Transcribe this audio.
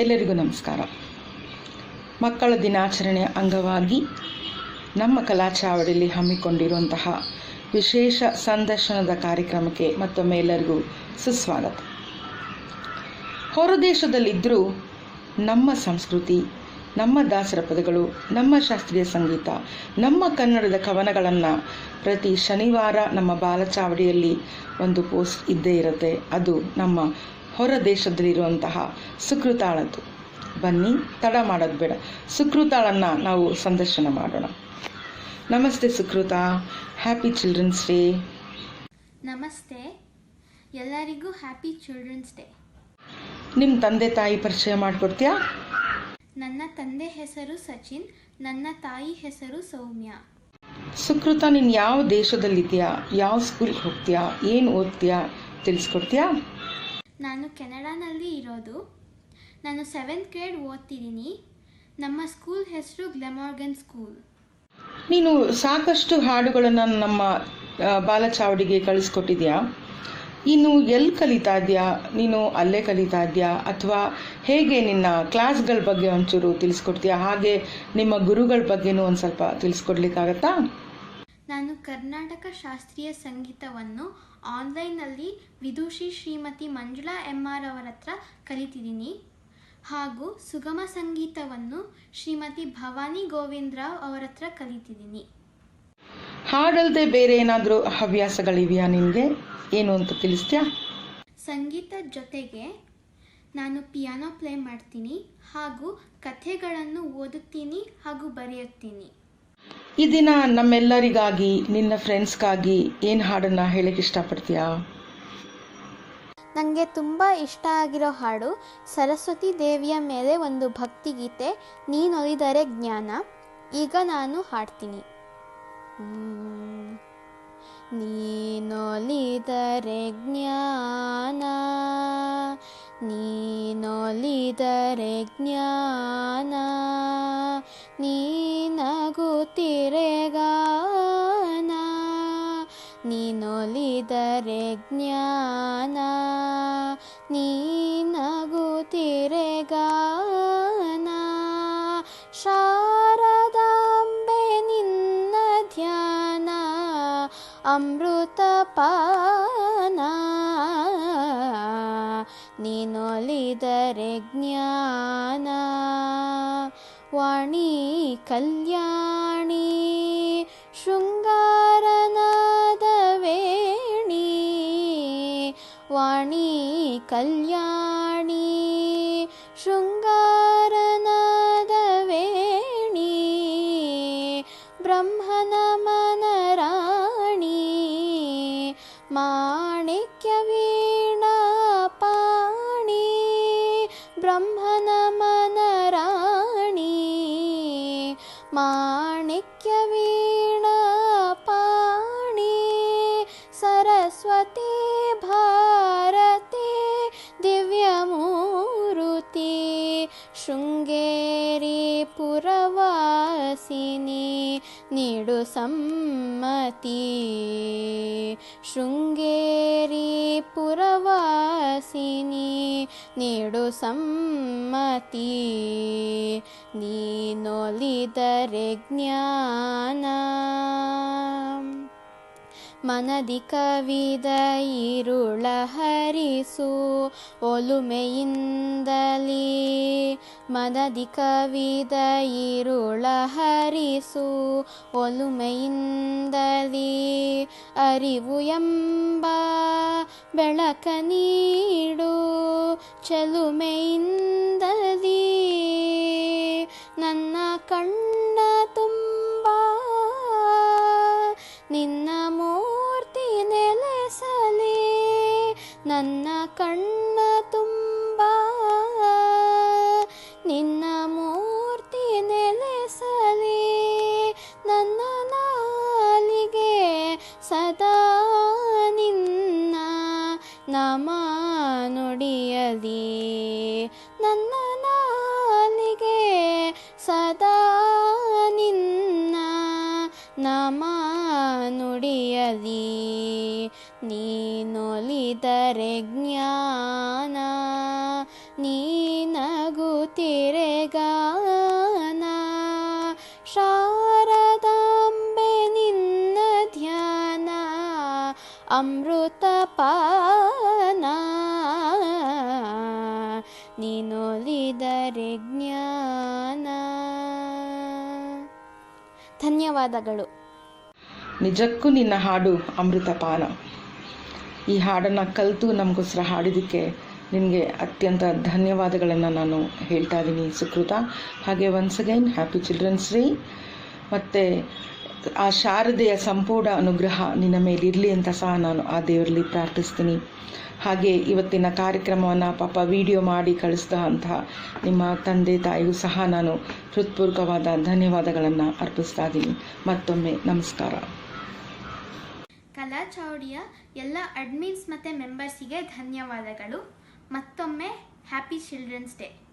ಎಲ್ಲರಿಗೂ ನಮಸ್ಕಾರ. ಮಕ್ಕಳ ದಿನಾಚರಣೆಯ ಅಂಗವಾಗಿ ನಮ್ಮ ಕಲಾಚಾವಡಿಯಲ್ಲಿ ಹಮ್ಮಿಕೊಂಡಿರುವಂತಹ ವಿಶೇಷ ಸಂದರ್ಶನದ ಕಾರ್ಯಕ್ರಮಕ್ಕೆ ಮತ್ತೊಮ್ಮೆ ಎಲ್ಲರಿಗೂ ಸುಸ್ವಾಗತ. ಹೊರದೇಶದಲ್ಲಿದ್ದರೂ ನಮ್ಮ ಸಂಸ್ಕೃತಿ, ನಮ್ಮ ದಾಸರ ಪದಗಳು, ನಮ್ಮ ಶಾಸ್ತ್ರೀಯ ಸಂಗೀತ, ನಮ್ಮ ಕನ್ನಡದ ಕವನಗಳನ್ನು ಪ್ರತಿ ಶನಿವಾರ ನಮ್ಮ ಬಾಲಚಾವಡಿಯಲ್ಲಿ ಒಂದು ಪೋಸ್ಟ್ ಇದ್ದೇ ಇರುತ್ತೆ. ಅದು ನಮ್ಮ ಹೊರ ದೇಶದಲ್ಲಿರುವಂತಹ ಸುಕೃತಾಳದ್ದು. ಬನ್ನಿ ತಡ ಮಾಡೋದು ಬೇಡ. ಸುಕೃತಾಳನ್ನು ನಾವು ಸಂದರ್ಶನ ಮಾಡೋಣ. ನಮಸ್ತೆ ಸುಕೃತ. ಹ್ಯಾಪಿ ಚಿಲ್ಡ್ರನ್ಸ್ ಡೇ ನಮಸ್ತೆ. ಎಲ್ಲರಿಗೂ ಹ್ಯಾಪಿ ಚಿಲ್ಡ್ರನ್ಸ್ ಡೇ ನಿಮ್ಮ ತಂದೆ ತಾಯಿ ಪರಿಚಯ ಮಾಡಿಕೊಡ್ತೀಯಾ? ನನ್ನ ತಂದೆ ಹೆಸರು ಸಚಿನ್ ನನ್ನ ತಾಯಿ ಹೆಸರು ಸೌಮ್ಯ. ಸುಕೃತ ನೀನು ಯಾವ ದೇಶದಲ್ಲಿದ್ದೀಯಾ? ಯಾವ ಸ್ಕೂಲ್ಗೆ ಹೋಗ್ತೀಯಾ? ಏನು ಓದ್ತೀಯಾ? ತಿಳಿಸ್ಕೊಡ್ತೀಯಾ? ನಾನು ಕೆನಡಾನಲ್ಲಿ ಇರೋದು. ನಾನು ಸೆವೆಂತ್ ಗ್ರೇಡ್ ಓದ್ತಿದ್ದೀನಿ. ನಮ್ಮ ಸ್ಕೂಲ್ ಹೆಸರು ಗ್ಲೆಮಾರ್ಗನ್ ಸ್ಕೂಲ್ ನೀನು ಸಾಕಷ್ಟು ಹಾಡುಗಳನ್ನು ನಮ್ಮ ಬಾಲಚಾವಡಿಗೆ ಕಳಿಸ್ಕೊಟ್ಟಿದ್ಯಾ? ಇನ್ನು ಎಲ್ಲಿ ಕಲಿತಾ ಇದೆಯಾ? ನೀನು ಅಲ್ಲೇ ಕಲಿತಾ ಇದೆಯಾ? ಅಥವಾ ಹೇಗೆ ನಿನ್ನ ಕ್ಲಾಸ್ಗಳ ಬಗ್ಗೆ ಒಂಚೂರು ತಿಳಿಸ್ಕೊಡ್ತೀಯಾ? ಹಾಗೆ ನಿಮ್ಮ ಗುರುಗಳ ಬಗ್ಗೆನೂ ಒಂದು ಸ್ವಲ್ಪ ತಿಳಿಸ್ಕೊಡ್ಲಿಕ್ಕಾಗತ್ತಾ? ನಾನು ಕರ್ನಾಟಕ ಶಾಸ್ತ್ರೀಯ ಸಂಗೀತವನ್ನು ಆನ್ಲೈನ್ನಲ್ಲಿ ವಿದುಷಿ ಶ್ರೀಮತಿ ಮಂಜುಳಾ ಎಂ ಆರ್ ಅವರ ಹತ್ರ ಕಲಿತಿದ್ದೀನಿ. ಹಾಗೂ ಸುಗಮ ಸಂಗೀತವನ್ನು ಶ್ರೀಮತಿ ಭವಾನಿ ಗೋವಿಂದರಾವ್ ಅವರ ಹತ್ರ ಕಲಿತಿದ್ದೀನಿ. ಹಾಡಲ್ದೆ ಬೇರೆ ಏನಾದರೂ ಹವ್ಯಾಸಗಳಿವೆಯಾ ನಿಮಗೆ? ಏನು ಅಂತ ತಿಳಿಸ್ತೀಯಾ? ಸಂಗೀತದ ಜೊತೆಗೆ ನಾನು ಪಿಯಾನೋ ಪ್ಲೇ ಮಾಡ್ತೀನಿ ಹಾಗೂ ಕಥೆಗಳನ್ನು ಓದುತ್ತೀನಿ ಹಾಗೂ ಬರೆಯುತ್ತೀನಿ. ಈ ದಿನ ನಮ್ಮೆಲ್ಲರಿಗಾಗಿ, ನಿನ್ನ ಫ್ರೆಂಡ್ಸ್ಗಾಗಿ ಏನು ಹಾಡನ್ನು ಹೇಳಕ್ಕೆ ಇಷ್ಟಪಡ್ತೀಯಾ? ನನಗೆ ತುಂಬ ಇಷ್ಟ ಆಗಿರೋ ಹಾಡು ಸರಸ್ವತಿ ದೇವಿಯ ಮೇಲೆ ಒಂದು ಭಕ್ತಿಗೀತೆ ನೀನೊಲಿದರೆ ಜ್ಞಾನ ಈಗ ನಾನು ಹಾಡ್ತೀನಿ. ನೀನೊಲಿದರೆ ಜ್ಞಾನ ನೀನೊಲಿದರೆ ಜ್ಞಾನ ನೀನಗುತ್ತಿರೆಗಾನ ನೀನೊಲಿದರೆ ಜ್ಞಾನ ನೀನಗುತ್ತಿರೆಗಾನ ಶಾರದಾಂಬೆ ನಿನ್ನ ಧ್ಯಾನ ಅಮೃತಪಾನ ನೀನೊಲಿದರೆ ಜ್ಞಾನ वाणी कल्याणी शृङ्गारनादवेणी वाणी कल्याणी शृङ्गारनादवेणी ब्रह्मनमनराणी माणिक्यवीणापाणि ब्रह्म ಸರಸ್ವತಿ ಭಾರತಿ ದಿವ್ಯಮೂರುತಿ ಶೃಂಗೇರಿ ಪುರವಾಸಿನಿ ನೀಡು ಸಮ್ಮತಿ ಶೃಂಗೇರಿ ಪುರವಾಸಿನಿ ನೀಡು ಸಮ್ಮತಿ ನೀನೊಲಿದರೆ ಜ್ಞಾನ ಮನದಿ ಕವಿದ ಇರುಳ ಹರಿಸು ಒಲುಮೆಯಿಂದಲೇ. ಮನದಿ ಕವಿದ ಇರುಳ ಹರಿಸು ಒಲುಮೆಯಿಂದಲೇ. ಅರಿವು ಎಂಬ ಬೆಳಕ ನೀಡು ಚೆಲುಮೆಯಿಂದಲೇ. ನನ್ನ ಕಣ್ಣ ನುಡಿಯಲಿ. ನನ್ನ ನಾಲಿಗೆ ಸದಾ ನಿನ್ನ ನಾಮ ನುಡಿಯಲಿ. ನೀನೊಲಿದರೆ ಜ್ಞಾನ ಹಾಡುತ್ತೀರೆ ಗಾನ ಶಾರದಾಂಬೆ ನಿನ್ನ ಧ್ಯಾನ, ಅಮೃತ ಪಾನ ನೀನೊಲಿದರೆ ಜ್ಞಾನ. ಧನ್ಯವಾದಗಳು. ನಿಜಕ್ಕೂ ನಿನ್ನ ಹಾಡು ಅಮೃತಪಾನ. ಈ ಹಾಡನ್ನು ಕಲಿತು ನಮಗೋಸ್ಕರ ಹಾಡಿದ್ದಕ್ಕೆ ನಿನಗೆ ಅತ್ಯಂತ ಧನ್ಯವಾದಗಳನ್ನು ನಾನು ಹೇಳ್ತಾ ಇದ್ದೀನಿ ಸುಕೃತ. ಹಾಗೆ once again happy children's day ಮತ್ತು ಆ ಶಾರದೆಯ ಸಂಪೂರ್ಣ ಅನುಗ್ರಹ ನಿನ್ನ ಮೇಲಿರಲಿ ಅಂತ ಸಹ ನಾನು ಆ ದೇವರಲ್ಲಿ ಪ್ರಾರ್ಥಿಸ್ತೀನಿ. ಹಾಗೆ ಇವತ್ತಿನ ಕಾರ್ಯಕ್ರಮವನ್ನು ಪಾಪ ವಿಡಿಯೋ ಮಾಡಿ ಕಳಿಸಿದ ಅಂತಹ ನಿಮ್ಮ ತಂದೆ ತಾಯಿಗೂ ಸಹ ನಾನು ಹೃತ್ಪೂರ್ವಕವಾದ ಧನ್ಯವಾದಗಳನ್ನು ಅರ್ಪಿಸ್ತಾ ಇದ್ದೀನಿ. ಮತ್ತೊಮ್ಮೆ ನಮಸ್ಕಾರ. ಕಲಾ ಚೌಡಿಯ ಎಲ್ಲ ಅಡ್ಮಿನ್ಸ್ ಮತ್ತು ಮೆಂಬರ್ಸಿಗೆ ಧನ್ಯವಾದಗಳು. ಮತ್ತೊಮ್ಮೆ ಹ್ಯಾಪಿ ಚಿಲ್ಡ್ರನ್ಸ್ ಡೇ